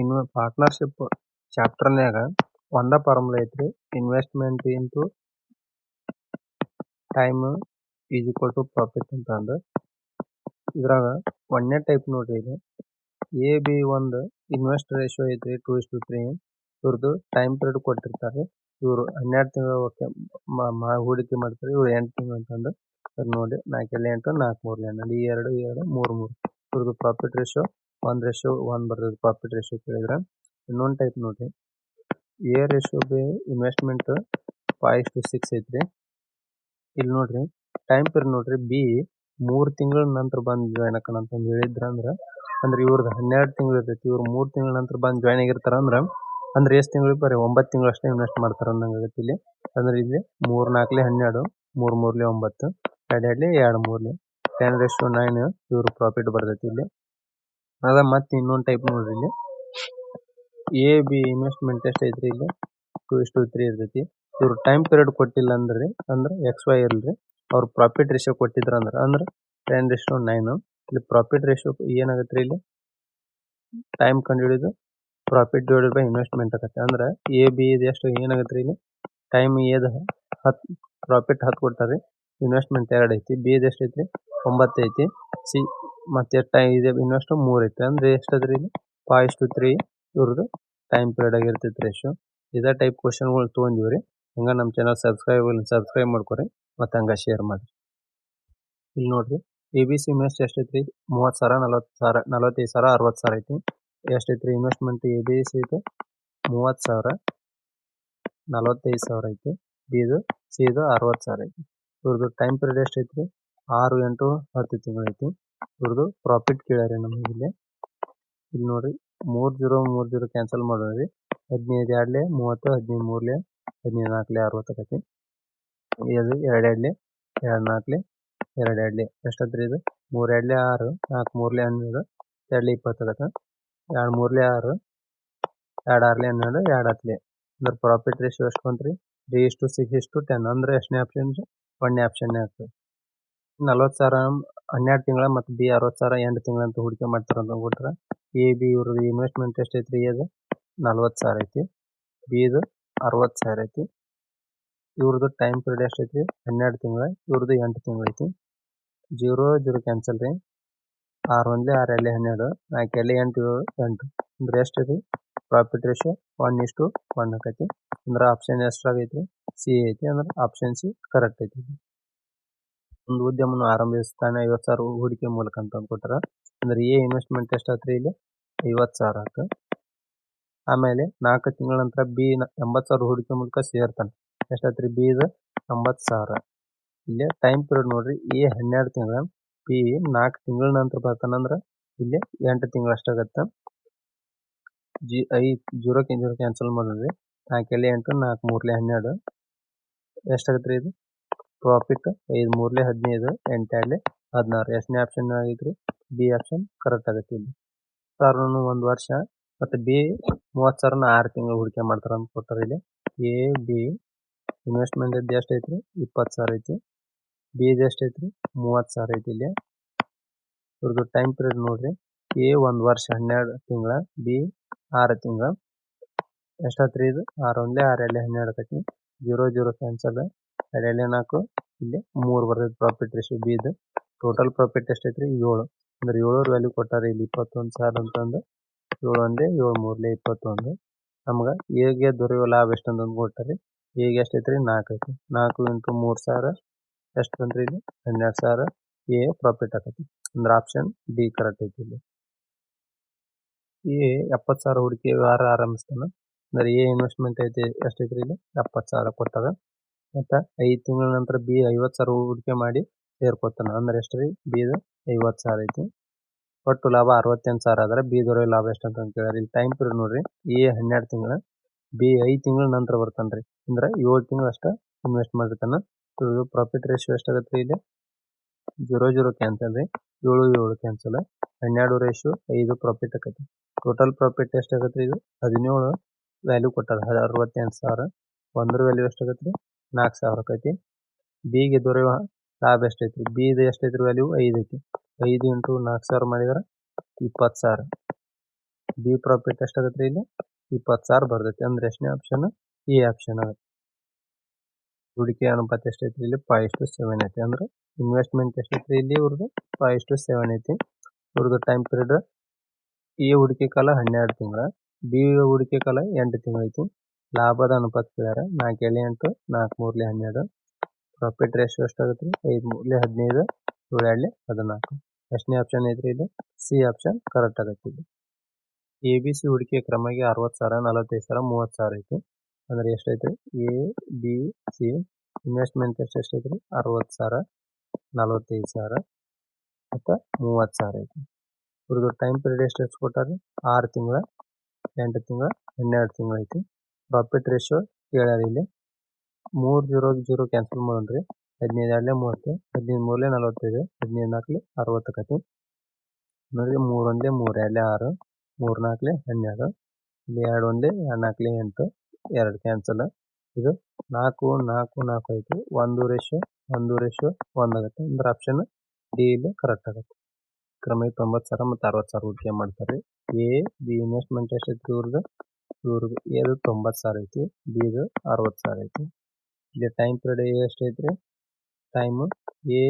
ಇನ್ನು ಪಾರ್ಟ್ನರ್ಶಿಪ್ ಚಾಪ್ಟರ್ನ್ಯಾಗ ಒಂದ ಫಾರ್ಮುಲಾ ಐತ್ರಿ. Investment into time is equal to profit ಅಂತ ಅಂದ ಇದ್ರಾಗ ಒಂದನೇ ಟೈಪ್ ನೋಡ್ರಿ ಇದು. ಎ ಬಿ ಒಂದು ಇನ್ವೆಸ್ಟ್ ರೇಷಿಯೋ ಐತ್ರಿ ಟೂ ಇಸ್ ಟು ತ್ರೀ ಇವ್ರದ್ದು ಟೈಮ್ ಪೀರಿಯಡ್ ಕೊಟ್ಟಿರ್ತಾರೆ. ಇವರು ಹನ್ನೆರಡು ತಿಂಗಳು ಹೂಡಿಕೆ ಮಾಡ್ತಾರೆ. ಇವ್ರು ಎಂಟು ತಿಂಗಳು ಅಂತಂದು. ನೋಡಿ ನಾಲ್ಕೆಲ್ಲ ಎಂಟು ನಾಲ್ಕು ಮೂರು ಎರಡು ಎರಡು, ಮೂರು ಮೂರು. ಇವ್ರದ್ದು ಪ್ರಾಫಿಟ್ ರೇಷಿಯೋ ಒಂದ್ ರೇಷೋ ಒಂದ್ ಬರ್ತದೆ ಪ್ರಾಫಿಟ್ ರೇಷೋ ಕೇಳಿದ್ರೆ ಇನ್ನೊಂದು ಟೈಪ್ ನೋಡ್ರಿ. A ratio B investment five to six ಐತ್ರಿ. ಇಲ್ಲಿ ನೋಡ್ರಿ ಟೈಮ್ ಪೀರಿಯಡ್ ನೋಡ್ರಿ ಬಿ ಮೂರ್ ತಿಂಗಳ ನಂತರ ಬಂದ್ ಜಾಯ್ನ್ ಆಕಣ ಅಂತ ಹೇಳಿದ್ರ ಅಂದ್ರ, ಅಂದ್ರೆ ಇವ್ರದ್ದು ಹನ್ನೆರಡು ತಿಂಗಳು ಇರ್ತೈತಿ, ಇವ್ರು ಮೂರ್ ತಿಂಗಳ ನಂತರ ಬಂದ್ ಜಾಯ್ನ್ ಆಗಿರ್ತಾರ ಅಂದ್ರ, ಅಂದ್ರೆ ಎಷ್ಟ್ ತಿಂಗಳಿಗೆ ಬರೀ ಒಂಬತ್ತು ತಿಂಗಳು ಅಷ್ಟೇ ಇನ್ವೆಸ್ಟ್ ಮಾಡ್ತಾರ ಅನ್ನಂಗಾಗತ್ತೆ ಇಲ್ಲಿ. ಅಂದ್ರೆ ಇಲ್ಲಿ ಮೂರ್ ನಾಲ್ಕಲೆ ಹನ್ನೆರಡು, ಮೂರ್ ಮೂರ್ಲೆ ಒಂಬತ್ತು, ಎರಡ್ ಎರಡ್ಲಿ ಎರಡ್ ಮೂರ್ಲೆ. ಟೆನ್ ರೇಶಿಯೋ ನೈನ್ ಇವ್ರ ಪ್ರಾಫಿಟ್ ಬರ್ತೈತಿ ಇಲ್ಲಿ. ಅದ ಮತ್ತೆ ಇನ್ನೊಂದ್ ಟೈಪ್ ನೋಡ್ರಿ ಇಲ್ಲಿ. ಎ ಬಿ ಇನ್ವೆಸ್ಟ್ಮೆಂಟ್ ಎಷ್ಟ್ ಐತ್ರಿ ಇಲ್ಲಿ. ಟೂ ಇಸ್ ಟು ತ್ರೀ ಇರ್ತೈತಿ. ಇವ್ರು ಟೈಮ್ ಪೀರಿಯಡ್ ಕೊಟ್ಟಿಲ್ಲ ಅಂದ್ರಿ, ಅಂದ್ರ ಎಕ್ಸ್ ವೈ ಇಲ್ರಿ. ಅವ್ರ ಪ್ರಾಫಿಟ್ ರೇಷೋ ಕೊಟ್ಟಿದ್ರ ಅಂದ್ರ ಅಂದ್ರ ಟೆನ್ ರೇಷೋ ನೈನ್ ಇಲ್ಲಿ ಪ್ರಾಫಿಟ್ ರೇಶಿಯೋ ಏನಾಗತ್ರಿ ಇಲ್ಲಿ? ಟೈಮ್ ಕಂಡುಹಿಡಿದು ಪ್ರಾಫಿಟ್ ಡಿವೈಡೆಡ್ ಬೈ ಇನ್ವೆಸ್ಟ್ಮೆಂಟ್ ಆಗತ್ತೆ. ಅಂದ್ರ ಎ ಬಿ ಇದು ಎಷ್ಟು ಏನಾಗತ್ರಿ ಇಲ್ಲಿ? ಟೈಮ್ ಏದ ಹತ್ ಪ್ರಾಫಿಟ್ ಹತ್ತು ಕೊಡ್ತಾರೆ. ಇನ್ವೆಸ್ಟ್ಮೆಂಟ್ ಎರಡು ಐತಿ. ಬಿ ಎಷ್ಟ್ ಐತ್ರಿ? ಒಂಬತ್ತು ಐತಿ. ಸಿ ಮತ್ತೆ ಟೈಮ್ ಇದೆ ಇನ್ವೆಸ್ಟ್ ಮೂರ್ ಐತೆ. ಅಂದ್ರೆ ಎಷ್ಟದ್ರಿ ಇಲ್ಲಿ? ಫೈವ್ ಟು ತ್ರೀ ಇವ್ರದು ಟೈಮ್ ಪೀರಿಯಡ್ ಆಗಿರ್ತೈತಿ ರೇಶಿಯೋ ಇದೇ ಟೈಪ್ ಕ್ವಶನ್ಗಳು ತೊಗೊಂಡಿವ್ರಿ. ಹಂಗ ನಮ್ಮ ಚಾನೆಲ್ ಸಬ್ಸ್ಕ್ರೈಬ್ ಸಬ್ಸ್ಕ್ರೈಬ್ ಮಾಡ್ಕೊರಿ. ಮತ್ತೆ ಹಂಗ ಶೇರ್ ಮಾಡಿ ಇಲ್ಲಿ ನೋಡ್ರಿ ಎ ಬಿ ಸಿ ಇನ್ವೆಸ್ಟ್ ಎಷ್ಟೈತ್ರಿ ಮೂವತ್ತು ಸಾವಿರ ನಲವತ್ ಸಾವಿರ, ನಲವತ್ತೈದು ಸಾವಿರ, ಅರವತ್ತು ಸಾವಿರ ಐತಿ. ಎಷ್ಟೈತ್ರಿ ಇನ್ವೆಸ್ಟ್ಮೆಂಟ್ ಎ ಬಿ ಸಿ ಐತೆ ಮೂವತ್ ಸಾವಿರ, ನಲವತ್ತೈದು ಸಾವಿರ ಐತಿ. ಬಿ ಇದು ಸಿ ಇದು ಅರವತ್ತು ಸಾವಿರ ಐತಿ. ಇವ್ರದ್ದು ಟೈಮ್ ಪೀರಿಯಡ್ ಎಷ್ಟೈತ್ರಿ ಆರು ಎಂಟು ಹತ್ತು ತಿಂಗಳು ಐತಿ. ಇವ್ರದ್ದು ಪ್ರಾಫಿಟ್ ಕೇಳ್ಯಾರಿ ನಮಗೆ ಇಲ್ಲಿ. ಇಲ್ಲಿ ನೋಡ್ರಿ, ಮೂರ್ ಜೀರೋ ಮೂರ್ ಜೀರೋ ಕ್ಯಾನ್ಸಲ್ ಮಾಡೋದ್ರಿ. ಹದಿನೈದು ಎರಡ್ಲೆ, ಮೂವತ್ತು ಹದಿನೈದು ಮೂರ್ಲೆ ಹದಿನೈದು ನಾಲ್ಕಲೆ ಅರವತ್ತು ಆಗತ್ತೆ ಇದು ಎರಡು ಎರಡ್ಲೆ ಎರಡು ನಾಲ್ಕಲೆ ಎರಡು ಎರಡ್ಲೆ. ಎಷ್ಟಾದ್ರಿ ಇದು? ಮೂರ್ ಆರು, ನಾಲ್ಕು ಮೂರ್ಲೆ ಹನ್ನೆರಡು, ಎರಡ್ಲೆ ಇಪ್ಪತ್ತು ಆಗತ್ತೆ ಎರಡು ಮೂರ್ಲೆ ಆರು, ಎರಡು ಆರ್ಲೆ ಹನ್ನೆರಡು, ಎರಡು ಹತ್ಲೆ. ಅಂದ್ರೆ ಪ್ರಾಫಿಟ್ ರೇಷಿಯೋ ಎಷ್ಟು ಬಂತ್ರಿ? ತ್ರೀ ಇಷ್ಟು ಸಿಕ್ಸ್ ಇಷ್ಟು, ಟೆನ್. ಅಂದ್ರೆ ಎಷ್ಟನೇ ಆಪ್ಷನ್ ಒಂದನೇ ಆಪ್ಷನ್ನೇ ಆಗ್ತದೆ. ನಲ್ವತ್ತು ಸಾವಿರ ಹನ್ನೆರಡು ತಿಂಗಳ ಮತ್ತು ಬಿ ಅರವತ್ತು ಸಾವಿರ ಎಂಟು ತಿಂಗಳ ಅಂತ ಹೂಡಿಕೆ ಮಾಡ್ತಾರ ಅಂತ ಕೊಟ್ರ ಎ ಬಿ ಇವ್ರದ್ದು ಇನ್ವೆಸ್ಟ್ಮೆಂಟ್ ಎಷ್ಟು ಐತ್ರಿ ಅದು ನಲ್ವತ್ತು ಸಾವಿರ ಐತಿ. ಬಿ ಇದು ಅರವತ್ತು ಸಾವಿರ ಐತಿ. ಇವ್ರದ್ದು ಟೈಮ್ ಪೀರಿಯಡ್ ಎಷ್ಟು ಐತಿ ಹನ್ನೆರಡು ತಿಂಗಳ ಇವ್ರದ್ದು ಎಂಟು ತಿಂಗಳು ಐತಿ. ಜೀರೋ ಜೀರೋ ಕ್ಯಾನ್ಸಲ್ ರೀ. ಆರು ಒಂದ್ಲಿ ಆರು ಎಲ್ಲಿ ಹನ್ನೆರಡು, ನಾಲ್ಕು ಎಲ್ಲಿ ಎಂಟು ಎಂಟು. ಅಂದ್ರೆ ಎಷ್ಟು ಐತಿ ಪ್ರಾಫಿಟ್ ರೇಷಿಯೋ ಒನ್ ಇಷ್ಟು ಒನ್ ಆಕೈತಿ. ಅಂದ್ರೆ ಆಪ್ಷನ್ ಎಷ್ಟಾಗೈತಿ ಸಿ ಐತಿ. ಅಂದ್ರೆ ಆಪ್ಷನ್ ಸಿ ಕರೆಕ್ಟ್ ಐತಿ. ಒಂದು ಉದ್ಯಮನ ಆರಂಭಿಸ್ತಾನೆ ಐವತ್ತು ಸಾವಿರ ಹೂಡಿಕೆ ಮೂಲಕ ಅಂತ ಅಂದ್ಕೊಟ್ರ. ಅಂದ್ರೆ ಎ ಇನ್ವೆಸ್ಟ್ಮೆಂಟ್ ಎಷ್ಟಾತ್ರಿ ಇಲ್ಲಿ? ಐವತ್ತು ಸಾವಿರ ಆತ. ಆಮೇಲೆ ನಾಲ್ಕು ತಿಂಗಳ ನಂತರ ಬಿ ಎಂಬತ್ತು ಸಾವಿರ ಹೂಡಿಕೆ ಮೂಲಕ ಸೇರ್ತಾನೆ. ಎಷ್ಟಾತ್ರಿ? ಬಿ ಇದು ಎಂಬತ್ತು ಸಾವಿರ. ಇಲ್ಲಿ ಟೈಮ್ ಪೀರಿಯಡ್ ನೋಡ್ರಿ ಎ ಹನ್ನೆರಡು ತಿಂಗಳ ಬಿ ನಾಲ್ಕು ತಿಂಗಳ ನಂತರ ಬರ್ತಾನಂದ್ರ ಇಲ್ಲಿ ಎಂಟು ತಿಂಗಳು ಅಷ್ಟಾಗತ್ತೆ. G I zero zero cancel ಮಾಡಿದ್ರಿ ನಾಲ್ಕೆಲೆ ಎಂಟು, ನಾಲ್ಕು ಮೂರ್ಲೆ ಹನ್ನೆರಡು. ಎಷ್ಟಾಗತ್ತೆ ರೀ ಇದು? ಪ್ರಾಫಿಟ್ ಐದು ಮೂರ್ಲೆ ಹದಿನೈದು ಎಂಟು ಹದಿನಾರು. ಎಷ್ಟನೇ ಆಪ್ಷನ್ ಆಗೈತ್ರಿ, ಬಿ ಆಪ್ಷನ್ ಕರೆಕ್ಟ್ ಆಗತ್ತೆ ಇಲ್ಲಿ. ಸಾವಿರನು ಒಂದು ವರ್ಷ ಮತ್ತೆ ಬಿ ಮೂವತ್ತು ಸಾವಿರನ ಆರು ತಿಂಗಳು ಹೂಡಿಕೆ ಮಾಡ್ತಾರೆ ಅಂತ ಕೊಟ್ಟಾರ ಇಲ್ಲಿ. ಎ, ಬಿ ಇನ್ವೆಸ್ಟ್ಮೆಂಟ್ ಎಷ್ಟು ಐತ್ರಿ, ಇಪ್ಪತ್ತು ಸಾವಿರ ಐತಿ. ಬಿ ಎಷ್ಟು ಐತ್ರಿ, ಮೂವತ್ತು ಸಾವಿರ ಐತಿ ಇಲ್ಲಿ. ಇವ್ರದ್ದು ಟೈಮ್ ಪೀರಿಯಡ್ ನೋಡ್ರಿ, ಎ ಒಂದು ವರ್ಷ ಹನ್ನೆರಡು ತಿಂಗಳ, ಬಿ ಆರು ತಿಂಗಳ. ಎಷ್ಟಾತ್ರಿ ಇದು ಆರು ಒಂದೇ ಆರು ಎರಡ್ಲೆ ಹನ್ನೆರಡು ಆಕತಿ ಜೀರೋ ಜೀರೋ ಕ್ಯಾನ್ಸಲ್ ಎರಡ್ಲೆ ನಾಲ್ಕು ಇಲ್ಲಿ ಮೂರು ಬರ್ತೈತಿ ಪ್ರಾಫಿಟ್ ರೇಷಿಯೋ ಬಿ ಇದು ಟೋಟಲ್ ಪ್ರಾಫಿಟ್ ಎಷ್ಟೈತ್ರಿ? ಏಳು. ಅಂದ್ರೆ ಏಳೂರು ವ್ಯಾಲ್ಯೂ ಕೊಟ್ಟಾರ ಇಲ್ಲಿ ಇಪ್ಪತ್ತೊಂದು ಸಾವಿರ ಅಂತಂದು. ಏಳು ಒಂದೇ, ಏಳು ಮೂರ್ಲೆ ಇಪ್ಪತ್ತೊಂದು. ನಮ್ಗೆ ಹೇಗೆ ದೊರೆಯುವ ಲಾಭ ಎಷ್ಟು ಅಂತಂದು ಕೊಟ್ಟಾರಿ? ಎಷ್ಟು ಎಷ್ಟೈತ್ರಿ? ನಾಲ್ಕು ಐತಿ ನಾಲ್ಕು ಇಂಟು ಮೂರು ಸಾವಿರ. ಎಷ್ಟು ಬಂದ್ರಿ ಇಲ್ಲಿ? ಹನ್ನೆರಡು ಸಾವಿರ. ಎ ಪ್ರಾಫಿಟ್ ಆಕೈತಿ. ಅಂದ್ರೆ ಆಪ್ಷನ್ ಡಿ ಕರೆಕ್ಟ್ ಐತಿ ಇಲ್ಲಿ. ಎ ಎಪ್ಪತ್ತು ಸಾವಿರ ಹೂಡಿಕೆ ವ್ಯವಹಾರ ಆರಂಭಿಸ್ತಾನ. ಅಂದ್ರೆ ಎ ಇನ್ವೆಸ್ಟ್ಮೆಂಟ್ ಐತಿ ಎಷ್ಟೈತ್ರಿ ಇಲ್ಲಿ? ಎಪ್ಪತ್ತು ಸಾವಿರ ಕೊಟ್ಟಾರ ಮತ್ತು ಐದ್ ತಿಂಗಳ ನಂತರ ಬಿ ಐವತ್ ಸಾವಿರ ಹೂಡಿಕೆ ಮಾಡಿ ಸೇರ್ಕೊತಾನ. ಅಂದ್ರೆ ಎಷ್ಟು ರೀ? ಬೀದ ಐವತ್ ಸಾವಿರ ಐತಿ. ಒಟ್ಟು ಲಾಭ ಅರವತ್ತೆಂಟು ಸಾವಿರ ಆದ್ರೆ ಬಿ ದೊರೆಯ ಲಾಭ ಎಷ್ಟು ಅಂತ ಕೇಳಿ ಇಲ್ಲಿ ಟೈಮ್ ಪೀರಿಯಡ್ ನೋಡ್ರಿ. ಎ ಹನ್ನೆರಡು ತಿಂಗಳ, ಬಿ ಐದು ತಿಂಗಳ ನಂತರ ಬರ್ತಾನ್ರಿ ಅಂದ್ರೆ ಏಳು ತಿಂಗಳು ಅಷ್ಟ ಇನ್ವೆಸ್ಟ್ ಮಾಡಿರ್ತಾನ ಇದು ಪ್ರಾಫಿಟ್ ರೇಷಿಯೋ ಎಷ್ಟಾಗತ್ತೆ ಇಲ್ಲಿ? ಜೀರೋ ಜೀರೋ ಕ್ಯಾನ್ಸಲ್ ರೀ. ಏಳು ಏಳು ಕ್ಯಾನ್ಸಲ್ ಹನ್ನೆರಡು ರೇಷಿಯೋ ಐದು ಪ್ರಾಫಿಟ್ ಆಗತ್ತೆ ಟೋಟಲ್ ಪ್ರಾಫಿಟ್ ಎಷ್ಟಾಗತ್ತೆ ಇದು? ಹದಿನೇಳು ವ್ಯಾಲ್ಯೂ ಕೊಟ್ಟಾರ. ಅರವತ್ತೆಂಟು ಸಾವಿರ. ಒಂದ್ರ ವ್ಯಾಲ್ಯೂ ಎಷ್ಟಾಗತ್ತೆ ರೀ ನಾಲ್ಕು ಸಾವಿರ ಆಕೈತಿ ಬಿಗೆ ದೊರೆಯುವ ಲಾಭ ಎಷ್ಟೈತ್ರಿ? ಬಿದು ಎಷ್ಟೈತ್ರಿ ವ್ಯಾಲ್ಯೂ ಐದು ಐತಿ. ಐದು ಇಂಟು ನಾಲ್ಕು ಸಾವಿರ ಮಾಡಿದ್ರೆ ಇಪ್ಪತ್ತು ಸಾವಿರ. ಬಿ ಪ್ರಾಫಿಟ್ ಎಷ್ಟಾಗತ್ತೆ ಇಲ್ಲಿ? ಇಪ್ಪತ್ತು ಸಾವಿರ ಬರ್ತೈತಿ. ಅಂದ್ರೆ ಎಷ್ಟನೇ ಆಪ್ಷನ್ ಈ ಆಪ್ಷನ್ ಆಗುತ್ತೆ ಹೂಡಿಕೆ ಅನುಪಾತ ಎಷ್ಟೈತಿ ಇಲ್ಲಿ? ಫೈವ್ ಟು ಸೆವೆನ್ ಐತಿ. ಅಂದ್ರೆ ಇನ್ವೆಸ್ಟ್ಮೆಂಟ್ ಎಷ್ಟೈತಿ ಇಲ್ಲಿ ಇವ್ರದ್ದು? ಫೈವ್ ಟು ಸೆವೆನ್ ಐತಿ. ಇವ್ರದ್ದು ಟೈಮ್ ಪೀರಿಯಡ್ ಎ ಹೂಡಿಕೆ ಕಾಲ ಹನ್ನೆರಡು ತಿಂಗಳ. ಬಿ ಹೂಡಿಕೆ ಕಾಲ ಎಂಟು ತಿಂಗಳು ಐತಿ ಲಾಭದ ಅನುಪಾತ ಕೇಳ್ಯಾರ ನಾಲ್ಕು ಎಲೆ ಎಂಟು ನಾಲ್ಕು ಮೂರ್ಲೆ ಹನ್ನೆರಡು. ಪ್ರಾಫಿಟ್ ರೇಷಿಯೋ ಎಷ್ಟಾಗುತ್ತೆ ಐದು ಮೂರ್ಲಿ ಹದಿನೈದು, ಏಳು ಎರಡ್ಲೆ ಹದಿನಾಲ್ಕು. ಎಷ್ಟನೇ ಆಪ್ಷನ್ ಐತ್ರಿ ಇದು? ಸಿ ಆಪ್ಷನ್ ಕರೆಕ್ಟ್ ಆಗತ್ತೆ ಇಲ್ಲಿ ಎ ಬಿ ಸಿ ಹೂಡಿಕೆ ಕ್ರಮವಾಗಿ ಅರವತ್ತು ಸಾವಿರ, ನಲವತ್ತೈದು ಸಾವಿರ, ಮೂವತ್ತು ಸಾವಿರ ಐತಿ. ಅಂದ್ರೆ ಎಷ್ಟೈತ್ರಿ ಎ ಬಿ ಸಿ ಇನ್ವೆಸ್ಟ್ಮೆಂಟ್ ಎಷ್ಟು ಎಷ್ಟೈತ್ರಿ ಅರವತ್ತು ಸಾವಿರ, ನಲವತ್ತೈದು ಸಾವಿರ ಮತ್ತು ಮೂವತ್ತು ಸಾವಿರ ಐತಿ. ಇವ್ರದ್ದು ಟೈಮ್ ಪೀರಿಯಡ್ ಎಷ್ಟು ಎಷ್ಟು ಕೊಟ್ಟಾರ ಆರು ತಿಂಗಳ, ಎಂಟು ತಿಂಗಳ, ಹನ್ನೆರಡು ತಿಂಗಳು ಐತಿ. ಪ್ರಾಫಿಟ್ ರೇಶಿಯೋ ಕೇಳ್ಯಾರ ಇಲ್ಲಿ. ಮೂರು ಜೀರೋ ಜೀರೋ ಕ್ಯಾನ್ಸಲ್ ಮಾಡೋಣ್ರಿ. ಹದಿನೈದು ಎರಡಲೆ ಮೂವತ್ತು ಹದಿನೈದು ಮೂರಲೆ ನಲವತ್ತೈದು ಹದಿನೈದು ನಾಲ್ಕಲೆ ಅರವತ್ತಕ್ಕತಿ ನೋಡ್ರಿ ಮೂರು ಒಂದೇ ಮೂರು ಎರಡಲೆ ಆರು ಮೂರು ನಾಲ್ಕಲೆ ಹನ್ನೆರಡು, ಇಲ್ಲಿ ಎರಡು ಒಂದೇ ಎರಡು ನಾಲ್ಕಲೆ ಎಂಟು, ಎರಡು ಕ್ಯಾನ್ಸಲ್ ಇದು ನಾಲ್ಕು ನಾಲ್ಕು ನಾಲ್ಕು ಐತಿ ಒಂದು ರೇಷಿಯೋ ಒಂದು ರೇಷಿಯೋ ಒಂದಾಗುತ್ತೆ ಅಂದ್ರೆ ಆಪ್ಷನ್ ಡಿ ಇಲ್ಲಿ ಕರೆಕ್ಟ್ ಆಗುತ್ತೆ. ಕ್ರಮ ತೊಂಬತ್ತು ಸಾವಿರ ಮತ್ತು ಅರವತ್ತು ಸಾವಿರ ಹೂಡಿಕೆ ಮಾಡ್ತಾರೆ. ಎ ಬಿ ಇನ್ವೆಸ್ಟ್ಮೆಂಟ್ ಎಷ್ಟೈತಿ ಇವ್ರದ್ದು ಇವ್ರದ್ದು ಎದು ತೊಂಬತ್ತು ಸಾವಿರ ಐತಿ ಬಿದು ಅರವತ್ತು ಸಾವಿರ ಐತಿ. ಇಲ್ಲಿ ಟೈಮ್ ಪೀರಿಯಡ್ ಎಷ್ಟು ಐತ್ರಿ? ಟೈಮ್ ಎ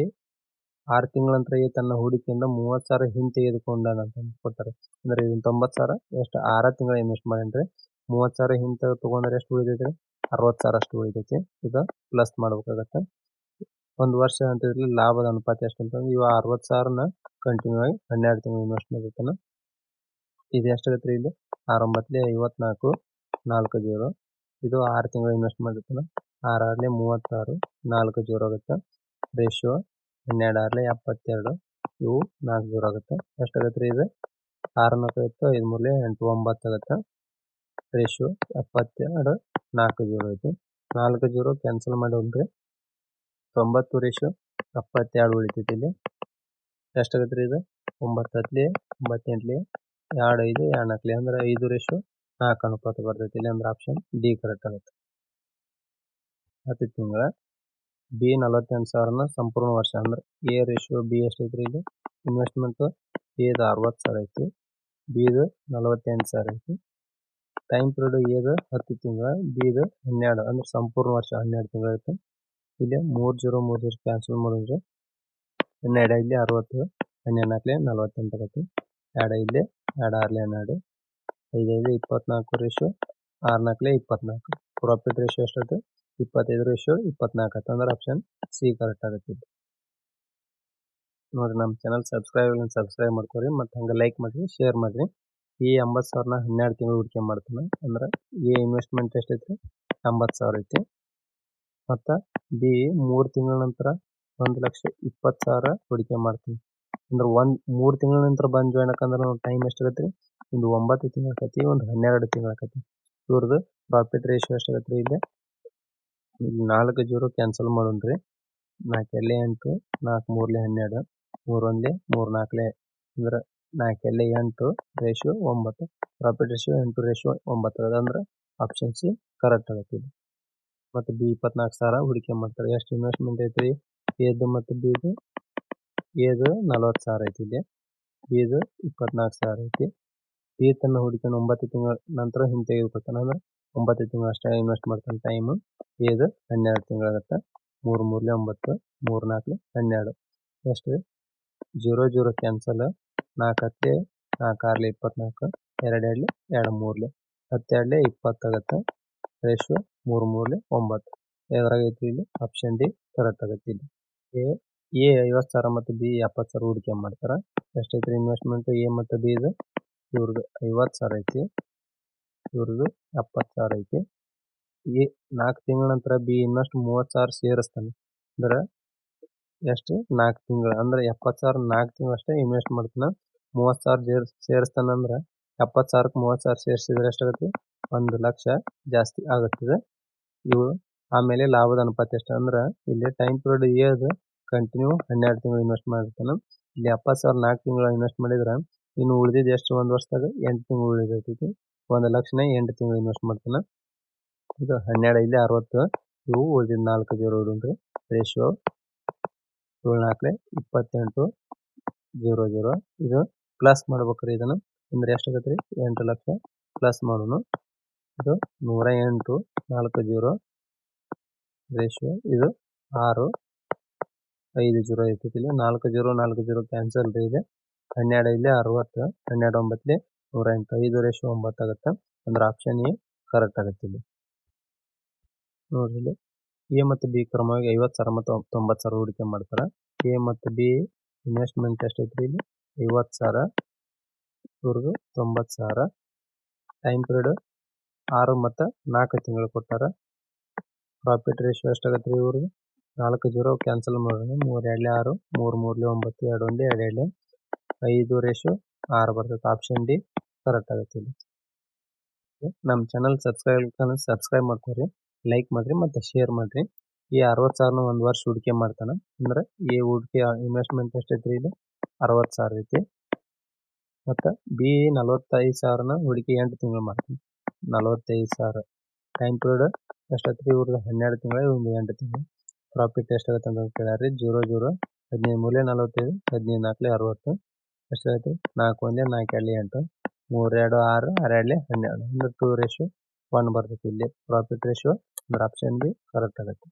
ಆರು ತಿಂಗಳ ನಂತರ ಎ ತನ್ನ ಹೂಡಿಕೆಯಿಂದ ಮೂವತ್ತು ಸಾವಿರ ಹಿಂದೆ ತೆಗೆದುಕೊಂಡಾನ ಅಂತ ಕೊಡ್ತಾರೆ. ಅಂದ್ರೆ ಇದನ್ನ ತೊಂಬತ್ತು ಸಾವಿರ ಎಷ್ಟು ಆರು ತಿಂಗಳ ಇನ್ವೆಸ್ಟ್ ಮಾಡೇನ್ರಿ? ಮೂವತ್ತು ಸಾವಿರ ಹಿಂದೆ ತಗೊಂಡ್ರೆ ಎಷ್ಟು ಉಳಿದೈತ್ರಿ ಅರವತ್ತು ಸಾವಿರ ಅಷ್ಟು ಉಳಿದೈತಿ ಇದು ಪ್ಲಸ್ ಮಾಡ್ಬೇಕಾಗತ್ತೆ. ಒಂದು ವರ್ಷ ಅಂತ ಇರಲಿ ಲಾಭದ ಅನುಪಾತ ಎಷ್ಟು ಅಂತಂದ್ರೆ ಇವ ಅರವತ್ತು ಸಾವಿರನ ಕಂಟಿನ್ಯೂ ಆಗಿ ಹನ್ನೆರಡು ತಿಂಗಳು ಇನ್ವೆಸ್ಟ್ ಮಾಡಿರ್ತಾನೆ. ಇದು ಎಷ್ಟಾಗತ್ತೆ ಇಲ್ಲಿ? ಆರೊಂಬತ್ತಲೆ ಐವತ್ನಾಲ್ಕು, ನಾಲ್ಕು ಜೀರೋ. ಇದು ಆರು ತಿಂಗಳು ಇನ್ವೆಸ್ಟ್ ಮಾಡಿರ್ತಾನೆ. ಆರ್ಲಿ ಮೂವತ್ತಾರು, ನಾಲ್ಕು ಜೀರೋ ಆಗುತ್ತೆ. ರೇಷಿಯೋ ಹನ್ನೆರಡು ಆರಲೆ ಎಪ್ಪತ್ತೆರಡು, ಇವು ನಾಲ್ಕು ಜೀರೋ ಆಗುತ್ತೆ. ಎಷ್ಟಾಗತ್ತೆ ರೀ ಇದು? ಆರು ನಾಲ್ಕು ಐತ್ತು ಐದು ಮೂರಲೆ ಎಂಟು ಒಂಬತ್ತು ಆಗುತ್ತೆ. ರೇಷಿಯೋ ಎಪ್ಪತ್ತೆರಡು, ನಾಲ್ಕು ಜೀರೋ ಐತಿ. ನಾಲ್ಕು ಜೀರೋ ಕ್ಯಾನ್ಸಲ್ ಮಾಡೋಣ್ರಿ ತೊಂಬತ್ತು ರೇಷಿಯೋ ಎಪ್ಪತ್ತೆರಡು ಉಳಿತೈತಿ ಇಲ್ಲಿ. ಎಷ್ಟಾಗತ್ತೆ ರೀ ಇದು? ಒಂಬತ್ತು ಹತ್ತಲಿ ಒಂಬತ್ತೆಂಟ್ಲಿ ಎರಡು ಐದು ಎರಡು ನಾಲ್ಕು ಅಂದ್ರೆ ಐದು ರೇಷು ನಾಲ್ಕು ಅನುಪಾತ ಬರ್ತೈತಿ. ಇಲ್ಲಿ ಅಂದ್ರೆ ಆಪ್ಷನ್ ಡಿ ಕರೆಕ್ಟ್ ಆಗುತ್ತೆ. ಹತ್ತು ತಿಂಗಳ. ಬಿ ನಲವತ್ತೆಂಟು ಸಾವಿರನ ಸಂಪೂರ್ಣ ವರ್ಷ. ಅಂದ್ರೆ ಎ ರೇಷಿಯೋ ಬಿ ಎಷ್ಟೈತ್ರಿ ಇಲ್ಲಿ? ಇನ್ವೆಸ್ಟ್ಮೆಂಟ್ ಎದು ಅರವತ್ತು ಸಾವಿರ ಐತಿ. ಬಿದು ನಲವತ್ತೆಂಟು ಸಾವಿರ ಐತಿ. ಟೈಮ್ ಪೀರಿಯಡ್ ಎದು ಹತ್ತು ತಿಂಗಳ ಬಿದು ಹನ್ನೆರಡು. ಅಂದ್ರೆ ಸಂಪೂರ್ಣ ವರ್ಷ ಹನ್ನೆರಡು ತಿಂಗಳ ಐತಿ. ಇಲ್ಲಿ ಮೂರು ಜೀರೋ ಮೂರು ಜೀರೋ ಕ್ಯಾನ್ಸಲ್ ಮಾಡಿದ್ರೆ ಹನ್ನೆರಡು ಇಲ್ಲಿ ಅರವತ್ತು, ಹನ್ನೆರಡು ನಾಲ್ಕಲೆ ನಲವತ್ತೆಂಟು ಆಗತ್ತೆ. ಎರಡು ಐದ್ಲೆ ಎರಡು ಆರ್ಲಿ ಹನ್ನೆರಡು. ಐದೈದು ಐದು ಇಪ್ಪತ್ನಾಲ್ಕು ರೇಷಿಯೋ ಆರು ನಾಲ್ಕಲೆ ಇಪ್ಪತ್ನಾಲ್ಕು. ಪ್ರಾಫಿಟ್ ರೇಷಿಯೋ ಎಷ್ಟೈತೆ ಇಪ್ಪತ್ತೈದು ರೇಷಿಯೋ ಇಪ್ಪತ್ನಾಲ್ಕು ಆಯ್ತು. ಅಂದ್ರೆ ಆಪ್ಷನ್ ಸಿ ಕರೆಕ್ಟ್ ಆಗುತ್ತೆ ನೋಡ್ರಿ, ನಮ್ಮ ಚಾನಲ್ ಸಬ್ಸ್ಕ್ರೈಬ್ ಸಬ್ಸ್ಕ್ರೈಬ್ ಮಾಡ್ಕೊರಿ, ಮತ್ತು ಹಂಗೆ ಲೈಕ್ ಮಾಡಿರಿ ಶೇರ್ ಮಾಡಿರಿ. ಈ ಎಂಬತ್ತು ಸಾವಿರನ ಹನ್ನೆರಡು ತಿಂಗಳು ಹೂಡಿಕೆ ಮಾಡ್ತಾನೆ. ಅಂದ್ರೆ ಎ ಇನ್ವೆಸ್ಟ್ಮೆಂಟ್ ಎಷ್ಟೈತಿ ಎಂಬತ್ತು ಸಾವಿರ ಐತಿ. ಮತ್ತು ಬಿ ಮೂರು ತಿಂಗಳ ನಂತರ ಒಂದು ಲಕ್ಷ ಇಪ್ಪತ್ತು ಸಾವಿರ ಹೂಡಿಕೆ ಮಾಡ್ತೀನಿ. ಅಂದ್ರೆ ಒಂದ್ ಮೂರ್ ತಿಂಗಳ ನಂತರ ಬಂದ್ ಜಾಯ್ನ್ ಆಕಂದ್ರ ನಾವು ಟೈಮ್ ಎಷ್ಟಾಗತ್ರಿ ಒಂದು ಒಂಬತ್ತು ತಿಂಗಳು ಆಕತಿ ಒಂದು ಹನ್ನೆರಡು ತಿಂಗಳ ಆಕತಿ ಇವ್ರದ್ದು ಪ್ರಾಫಿಟ್ ರೇಷಿಯೋ ಎಷ್ಟಾಗತ್ರಿ ಇಲ್ಲಿ ನಾಲ್ಕು ಜೀರೋ ಕ್ಯಾನ್ಸಲ್ ಮಾಡೋಣ್ರಿ. ನಾಲ್ಕ್ ಎಲೆ ಎಂಟು ನಾಲ್ಕು ಮೂರ್ಲೆ ಹನ್ನೆರಡು, ಮೂರು ಒಂದ್ಲೆ ಮೂರ್ ನಾಲ್ಕಲೆ ಅಂದ್ರೆ ನಾಲ್ಕು ಎಲೆ ಎಂಟು ರೇಷಿಯೋ ಒಂಬತ್ತು ಪ್ರಾಫಿಟ್ ರೇಷಿಯೋ ಎಂಟು ರೇಷಿಯೋ ಒಂಬತ್ತು ಅದಂದ್ರೆ ಆಪ್ಷನ್ ಸಿ ಕರೆಕ್ಟ್ ಆಗುತ್ತೆ ಮತ್ತು ಬಿ ಇಪ್ಪತ್ನಾಲ್ಕು ಸಾವಿರ ಹೂಡಿಕೆ ಮಾಡ್ತಾರೆ. ಎಷ್ಟು ಇನ್ವೆಸ್ಟ್ಮೆಂಟ್ ಐತ್ರಿ? ಎದು ಮತ್ತು ಬಿದು ಎದು ನಲವತ್ತು ಸಾವಿರ ಐತಿ ಇಲ್ಲಿ ಬೀದು ಇಪ್ಪತ್ನಾಲ್ಕು ಸಾವಿರ ಐತಿ. ಬಿ ಹುಡುಕೊಂಡು ಹೂಡಿಕೆ ಒಂಬತ್ತು ತಿಂಗಳ ನಂತರ ಹಿಂದೆ ತೆಗೆದುಕೊಳ್ತಾನೆ ಅಂದ್ರೆ ಒಂಬತ್ತು ತಿಂಗಳು ಅಷ್ಟೇ ಇನ್ವೆಸ್ಟ್ ಮಾಡ್ತಾನೆ ಟೈಮು ಏದು ಹನ್ನೆರಡು ತಿಂಗಳಾಗುತ್ತೆ. ಮೂರು ಮೂರಲೆ ಒಂಬತ್ತು, ಮೂರು ನಾಲ್ಕಲೆ ಹನ್ನೆರಡು. ಎಷ್ಟು ಜೀರೋ ಜೀರೋ ಕ್ಯಾನ್ಸಲ್ ನಾಲ್ಕು ಹತ್ತೆ ನಾಲ್ಕು ಆರ್ಲೆ ಇಪ್ಪತ್ನಾಲ್ಕು, ಎರಡು ಎರಡ್ಲೆ ಎರಡು ಮೂರ್ಲೆ. ಹತ್ತೆರಡ್ಲೆ ಇಪ್ಪತ್ತಾಗತ್ತೆ ರೇಷು ಮೂರು ಮೂರ್ಲೆ ಒಂಬತ್ತು. ಐತಿ ಇಲ್ಲಿ? ಆಪ್ಷನ್ ಡಿ ಕರೆಕ್ಟ್ ಆಗತ್ತೆ ಇಲ್ಲಿ. ಎ ಎ ಐವತ್ತು ಸಾವಿರ ಮತ್ತು ಬಿ ಎಪ್ಪತ್ತು ಸಾವಿರ ಹೂಡಿಕೆ ಮಾಡ್ತಾರೆ. ಎಷ್ಟೈತ್ರಿ ಇನ್ವೆಸ್ಟ್ಮೆಂಟ್ ಎ ಮತ್ತು ಬಿ ಇದು? ಇವ್ರದ್ದು ಐವತ್ತು ಸಾವಿರ ಐತಿ. ಇವ್ರದ್ದು ಎಪ್ಪತ್ತು ಸಾವಿರ ಐತಿ. ಎ ನಾಲ್ಕು ತಿಂಗಳ ನಂತರ ಬಿ ಇನ್ವೆಸ್ಟ್ ಮೂವತ್ತು ಸಾವಿರ ಸೇರಿಸ್ತಾನೆ. ಅಂದ್ರೆ ಎಷ್ಟು? ನಾಲ್ಕು ತಿಂಗಳು. ಅಂದ್ರೆ ಎಪ್ಪತ್ತು ಸಾವಿರ ನಾಲ್ಕು ತಿಂಗಳು ಅಷ್ಟೇ ಇನ್ವೆಸ್ಟ್ ಮಾಡ್ತಾನೆ. ಮೂವತ್ತು ಸಾವಿರ ಸೇರ್ ಸೇರಿಸ್ತಾನೆ ಅಂದ್ರೆ ಎಪ್ಪತ್ತು ಸಾವಿರಕ್ಕೆ ಮೂವತ್ತು ಸಾವಿರ ಸೇರಿಸಿದ್ರೆ ಎಷ್ಟಾಗುತ್ತೆ? ಒಂದು ಲಕ್ಷ ಜಾಸ್ತಿ ಆಗುತ್ತದೆ ಇವು ಆಮೇಲೆ ಲಾಭದ ಅನುಪಾತ ಎಷ್ಟು? ಅಂದ್ರೆ ಇಲ್ಲಿ ಟೈಮ್ ಪೀರಿಯಡ್ ಏದು ಕಂಟಿನ್ಯೂ ಹನ್ನೆರಡು ತಿಂಗಳು ಇನ್ವೆಸ್ಟ್ ಮಾಡಿರ್ತಾನೆ. ಇಲ್ಲಿ ಎಪ್ಪತ್ತು ಸಾವಿರ ನಾಲ್ಕು ತಿಂಗಳು ಇನ್ವೆಸ್ಟ್ ಮಾಡಿದ್ರೆ ಇನ್ನು ಉಳಿದಿದ್ದು ಎಷ್ಟು? ಒಂದು ವರ್ಷದಾಗ ಎಂಟು ತಿಂಗಳು ಉಳಿದೈತಿ ಒಂದು ಲಕ್ಷನ ಎಂಟು ತಿಂಗಳು ಇನ್ವೆಸ್ಟ್ ಮಾಡ್ತಾನೆ. ಇದು ಹನ್ನೆರಡು, ಇಲ್ಲಿ ಅರವತ್ತು, ಇವು ಉಳಿದಿದ್ದು ನಾಲ್ಕು ಜೀರೋ ಇಡುನ್ರಿ ರೇಷಿಯೋ ಏಳು ನಾಲ್ಕಲೆ ಇಪ್ಪತ್ತೆಂಟು ಜೀರೋ ಜೀರೋ. ಇದು ಪ್ಲಸ್ ಮಾಡ್ಬೇಕ್ರಿ ಇದನ್ನು. ಅಂದ್ರೆ ಎಷ್ಟಾಗತ್ತೆ ರೀ? ಎಂಟು ಲಕ್ಷ ಪ್ಲಸ್ ಮಾಡೋಣ ಇದು ನೂರ ಎಂಟು ನಾಲ್ಕು ಜೀರೋ. ರೇಷಿಯೋ ಇದು ಆರು. ಐದು ಜೀರೋ ಇರ್ತೈತಿ ಇಲ್ಲಿ ನಾಲ್ಕು ಜೀರೋ ನಾಲ್ಕು ಜೀರೋ ಕ್ಯಾನ್ಸಲ್ ಇದೆ. ಹನ್ನೆರಡು ಇಲ್ಲಿ ಅರವತ್ತು, ಹನ್ನೆರಡು ಒಂಬತ್ತಲ್ಲಿ ನೂರ ಎಂಟು ಐದು ರೇಷೋ ಒಂಬತ್ತು ಆಗುತ್ತೆ. ಅಂದ್ರೆ ಆಪ್ಷನ್ ಎ ಕರೆಕ್ಟ್ ಆಗುತ್ತೆ ಇಲ್ಲಿ. ನೋಡ್ರಿ ಇಲ್ಲಿ. ಎ ಮತ್ತು ಬಿ ಕ್ರಮವಾಗಿ ಐವತ್ತು ಸಾವಿರ ಮತ್ತು ತೊಂಬತ್ತು ಸಾವಿರ ಹೂಡಿಕೆ ಮಾಡ್ತಾರೆ. ಎ ಮತ್ತು ಬಿ ಇನ್ವೆಸ್ಟ್ಮೆಂಟ್ ಎಷ್ಟೈತ್ರಿ ಇಲ್ಲಿ? ಐವತ್ತು ಸಾವಿರ ಇವ್ರಿಗೆ ತೊಂಬತ್ತು ಸಾವಿರ. ಟೈಮ್ ಪೀರಿಯಡ್ ಆರು ಮತ್ತು ನಾಲ್ಕು ತಿಂಗಳು ಕೊಟ್ಟಾರ ಪ್ರಾಫಿಟ್ ರೇಷಿಯೋ ಎಷ್ಟಾಗತ್ತೆ ರೀ ಇವ್ರಿಗೆ ನಾಲ್ಕು ಜೀರೋ ಕ್ಯಾನ್ಸಲ್ ಮಾಡೋಣ ಮೂರು ಎರಡ್ಲೆ ಆರು ಮೂರು ಮೂರ್ಲೆ ಒಂಬತ್ತು ಎರಡು ಒಂದೇ ಎರಡು ಎರಡ್ಲಿ ಐದು ರೇಷು ಆರು ಬರ್ತೈತೆ. ಆಪ್ಷನ್ ಡಿ ಕರೆಕ್ಟ್ ಆಗುತ್ತೆ ಇಲ್ಲಿ ನಮ್ಮ ಚಾನಲ್ ಸಬ್ಸ್ಕ್ರೈಬ್ ಸಬ್ಸ್ಕ್ರೈಬ್ ಮಾಡ್ಕೊರಿ ಲೈಕ್ ಮಾಡಿರಿ ಮತ್ತು ಶೇರ್ ಮಾಡಿರಿ. ಈ ಅರವತ್ತು ಸಾವಿರನ ಒಂದು ವರ್ಷ ಹೂಡಿಕೆ ಮಾಡ್ತಾನೆ. ಅಂದ್ರೆ ಈ ಹೂಡಿಕೆ ಇನ್ವೆಸ್ಟ್ಮೆಂಟ್ ಎಷ್ಟೈತ್ರಿ ಇದು? ಅರವತ್ತು ಸಾವಿರ ಐತಿ. ಮತ್ತು ಬಿ ನಲವತ್ತೈದು ಸಾವಿರನ ಹೂಡಿಕೆ ಎಂಟು ತಿಂಗಳು ಮಾಡ್ತೀನಿ. ನಲವತ್ತೈದು ಸಾವಿರ. ಟೈಮ್ ಪೀರಿಯಡ್ ಎಷ್ಟೈತ್ರಿ ಇವ್ರದ್ದು ಹನ್ನೆರಡು ತಿಂಗಳು ಇವ್ರದ್ದು ಎಂಟು ತಿಂಗಳು. ಪ್ರಾಫಿಟ್ ಎಷ್ಟಾಗುತ್ತೆ ಅಂತ ಕೇಳ್ಯಾರಿ ಜೀರೋ ಜೀರೋ ಹದಿನೈದು ಮೂಲೆ ನಲ್ವತ್ತೈದು ಹದಿನೈದು ನಾಲ್ಕಲೆ ಅರವತ್ತು ಎಷ್ಟಾಯ್ತು ನಾಲ್ಕು ಒಂದೇ ನಾಲ್ಕು ಎರಡ್ಲಿ ಎಂಟು ಮೂರು ಎರಡು ಆರು ಆರು ಎರಡ್ಲಿ ಹನ್ನೆರಡು ಅಂದ್ರೆ ಟೂ ರೇಷಿಯೋ ಒನ್ ಬರ್ತೈತಿ ಇಲ್ಲಿ ಪ್ರಾಫಿಟ್ ರೇಷಿಯೋ ಅಂದ್ರೆ ಆಪ್ಷನ್ ಬಿ ಕರೆಕ್ಟ್ ಆಗುತ್ತೆ